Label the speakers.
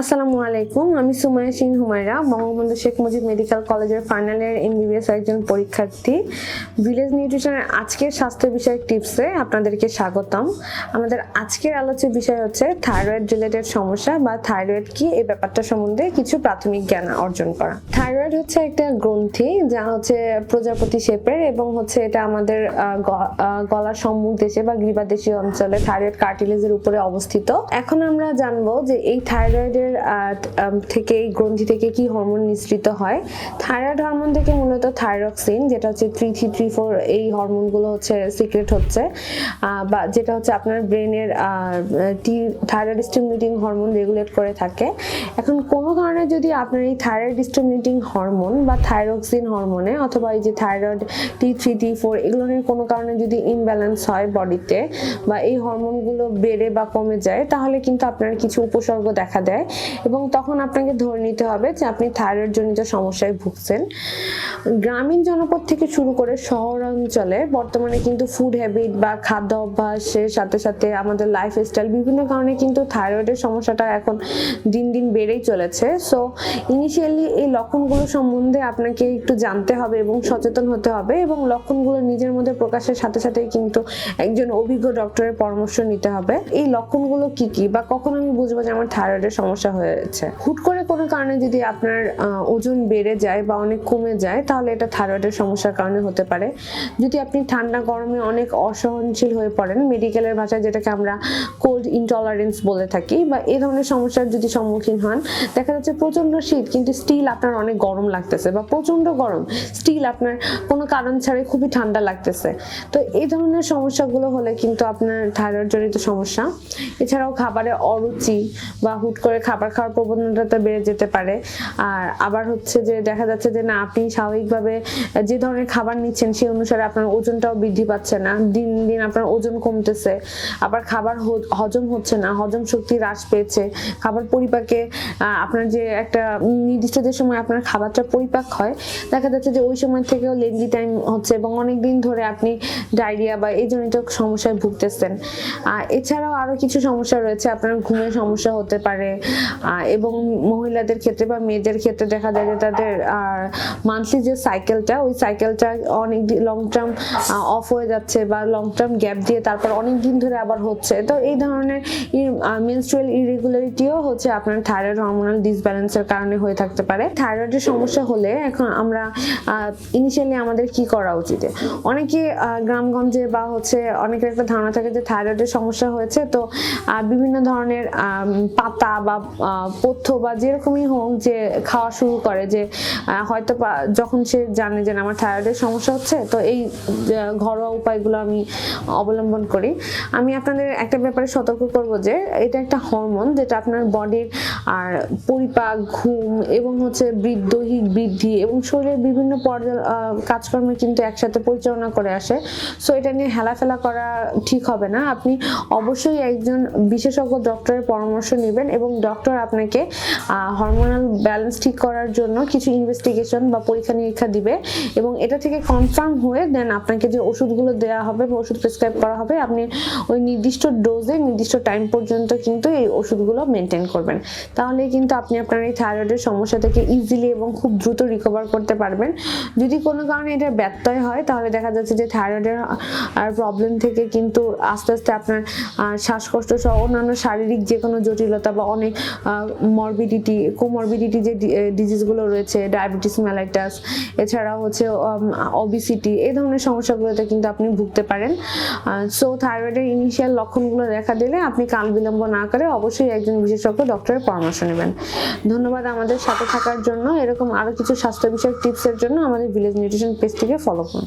Speaker 1: আসসালামু আলাইকুম, আমি সুমাইয়া সিং হুমায়রা, বঙ্গবন্ধু শেখ মুজিব মেডিকেল কলেজের ফাইনাল ইয়ার এমবিবিএস একজন পরীক্ষার্থী। ভিলেজ নিউট্রিশনের আজকের স্বাস্থ্য বিষয়ক টিপসে আপনাদেরকে স্বাগতম। আমাদের আজকের আলোচ্য বিষয় হচ্ছে থাইরয়েড রিলেটেড সমস্যা বা থাইরয়েড কি, এই ব্যাপারটা সম্বন্ধে কিছু প্রাথমিক জ্ঞান অর্জন করা। থাইরয়েড হচ্ছে একটা গ্রন্থি, যা হচ্ছে প্রজাপতি শেপের এবং হচ্ছে এটা আমাদের গলার সম্মুখ দেশে বা গ্রীবাদেশীয় অঞ্চলে থাইরয়েড কার্টিলেজের উপরে অবস্থিত। এখন আমরা জানব যে এই থাইরয়েডের আম, থেকে গ্রন্থি থেকে কি হরমোন নিঃসৃত হয়? থাইরয়েড হরমোন থেকে মূলত থাইরক্সিন যেটা হচ্ছে থ্রি থ্রি থ্রি ফোর এই হরমোনগুলো হচ্ছে সিক্রেট হচ্ছে। বা যেটা হচ্ছে আপনার ব্রেনের থাইরয়েড স্টিমুলেটিং হরমোন রেগুলেট করে থাকে। এখন কোনো কারণে যদি আপনার এই থাইরয়েড স্টিমুলেটিং হরমোন বা থাইরক্সিন হরমোনে অথবা এই যে thyroid T three T four এগুলোর কোনো কারণে যদি ইমব্যালেন্স হয় বডিতে বা এই হরমোনগুলো বেড়ে বা কমে যায় তাহলে কিন্তু আপনার কিছু উপসর্গ দেখা দেয়। এবং তখন আপনাকে ধরে নিতে হবে যে আপনি থাইরয়েড জনিত সমস্যায় ভুগছেন। গ্রামীণ জনপদ থেকে শুরু করে শহরাঞ্চলে বর্তমানে কিন্তু ফুড হ্যাবিট বা খাদ্য অভ্যাসের সাথে সাথে আমাদের লাইফস্টাইল বিভিন্ন কারণে কিন্তু থাইরয়েডের সমস্যাটা এখন দিন দিন বেড়েই চলেছে। সো ইনিশিয়ালি এই লক্ষণগুলো সম্বন্ধে আপনাকে একটু জানতে হবে এবং সচেতন হতে হবে এবং লক্ষণগুলো নিজের মধ্যে প্রকাশের সাথে সাথে কিন্তু একজন অভিজ্ঞ ডক্টরের পরামর্শ নিতে হবে। এই লক্ষণগুলো কি কি বা কখন আমি বুঝব যে আমার থাইরয়েডের সমস্যা হয়েছে। হুট করে কোনো কারণে যদি আপনার ওজন বেড়ে যায় বা অনেক কমে যায়, তাহলে এটা থাইরয়েডের সমস্যার কারণে হতে পারে। যদি আপনি ঠান্ডা গরমে অনেক অসহনশীল হয়ে পড়েন, মেডিকেলের ভাষায় যেটাকে আমরা কোল্ড ইনটলারেন্স বলে থাকি বা এই ধরনের সমস্যার যদি সম্মুখীন হন, দেখা যাচ্ছে প্রচণ্ড শীত, কিন্তু স্টিল আপনার অনেক গরম লাগতেছে বা প্রচণ্ড গরম স্টিল আপনার কোনো কারণ ছাড়াই খুবই ঠান্ডা লাগতেছে। তো এই ধরনের সমস্যাগুলো হলে কিন্তু আপনার থাইরয়েড জনিত সমস্যা। এছাড়াও খাবারে অরুচি বা হুট করে খাবার খাওয়ার প্রবণতাটা বেড়ে যেতে পারে। আর আবার হচ্ছে যে দেখা যাচ্ছে যে, না, আপনি স্বাভাবিকভাবে যে ধরনের খাবার নিচ্ছেন, সেই অনুসারে আপনার ওজনটাও বৃদ্ধি পাচ্ছে না। দিন দিন আপনার ওজন কমতেছে। আবার খাবার হজম হচ্ছে না, হজম শক্তি হ্রাস পেয়েছে। খাবার পরিপাকে আপনার যে একটা নির্দিষ্ট যে সময় আপনার খাবারটা পরিপাক হয়, দেখা যাচ্ছে যে ওই সময় থেকেও লেন্দি টাইম হচ্ছে এবং অনেক দিন ধরে আপনি ডায়রিয়া বা এই জনিত সমস্যায় ভুগতেছেন। এছাড়াও আরও কিছু সমস্যা রয়েছে। আপনার ঘুমের সমস্যা হতে পারে এবং মহিলাদের ক্ষেত্রে বা মেয়েদের ক্ষেত্রে দেখা যায় যে তাদের মান্থলি যে সাইকেলটা ওই সাইকেলটা অনেক লং টার্ম অফ হয়ে যাচ্ছে বা লং টার্ম গ্যাপ দিয়ে তারপর অনেক দিন ধরে আবার হচ্ছে। তো এই ধরনের মেনস্ট্রুয়াল ইরেগুলারিটিও হচ্ছে আপনার থাইরয়েড হরমোনাল ডিসব্যালেন্সের কারণে হয়ে থাকতে পারে। থাইরয়েডের সমস্যা হলে এখন আমরা ইনিশিয়ালি আমাদের কি করা উচিত? অনেকে গ্রামগঞ্জে বা হচ্ছে অনেকের একটা ধারণা থাকে যে থাইরয়েডের সমস্যা হয়েছে, তো বিভিন্ন ধরনের পাতা বা পথ্য বা যেরকমই হোক যে খাওয়া শুরু করে যে হয়তো যখন সে জানে যে আমার থাইরয়েডের সমস্যা হচ্ছে, তো এই ঘরোয়া উপায়গুলো আমি অবলম্বন করি। আমি আপনাদের একটা ব্যাপারে সতর্ক করব যে, এটা একটা হরমোন যেটা আপনার বডির আর পরিপাক, ঘুম এবং হচ্ছে দৈহিক বৃদ্ধি এবং শরীরের বিভিন্ন পর্যায় কাজকর্মে কিন্তু একসাথে পরিচালনা করে আসে। সো এটা নিয়ে হেলাফেলা করা ঠিক হবে না। আপনি অবশ্যই একজন বিশেষজ্ঞ ডক্টরের পরামর্শ নেবেন এবং ডক্টর আপনাকে হরমোনাল ব্যালেন্স ঠিক করার জন্য কিছু ইনভেস্টিগেশন বা পরীক্ষা নিরীক্ষা দিবে এবং এটা থেকে কনফার্ম হয়ে দেন আপনাকে যে ওষুধগুলো দেওয়া হবে বা ওষুধ প্রেসক্রাইব করা হবে, আপনি ওই নির্দিষ্ট ডোজে নির্দিষ্ট টাইম পর্যন্ত কিন্তু এই ওষুধগুলো মেনটেন করবেন। তাহলে কিন্তু আপনি আপনার এই থাইরয়েডের সমস্যা থেকে ইজিলি এবং খুব দ্রুত রিকভার করতে পারবেন। যদি কোনো কারণে এটা ব্যত্যয় হয়, তাহলে দেখা যাচ্ছে যে থাইরয়েডের আর প্রবলেম থেকে কিন্তু আস্তে আস্তে আপনার শ্বাসকষ্ট সহ অন্যান্য শারীরিক যে কোনো জটিলতা বা অনেক মরবিডিটি কোমরবিডিটি যে ডিজিজগুলো রয়েছে ডায়াবেটিস মেলাইটাস এছাড়াও হচ্ছে অবিসিটি এই ধরনের সমস্যাগুলোতে কিন্তু আপনি ভুগতে পারেন। সো থাইরয়েডের ইনিশিয়াল লক্ষণগুলো দেখা দিলে আপনি কাল বিলম্ব না করে অবশ্যই একজন বিশেষজ্ঞ ডক্টরের পরামর্শ নেবেন। ধন্যবাদ আমাদের সাথে থাকার জন্য। এরকম আরও কিছু স্বাস্থ্য বিষয়ক টিপসের জন্য আমাদের ভিলেজ নিউট্রিশন পেজটিকে ফলো করুন।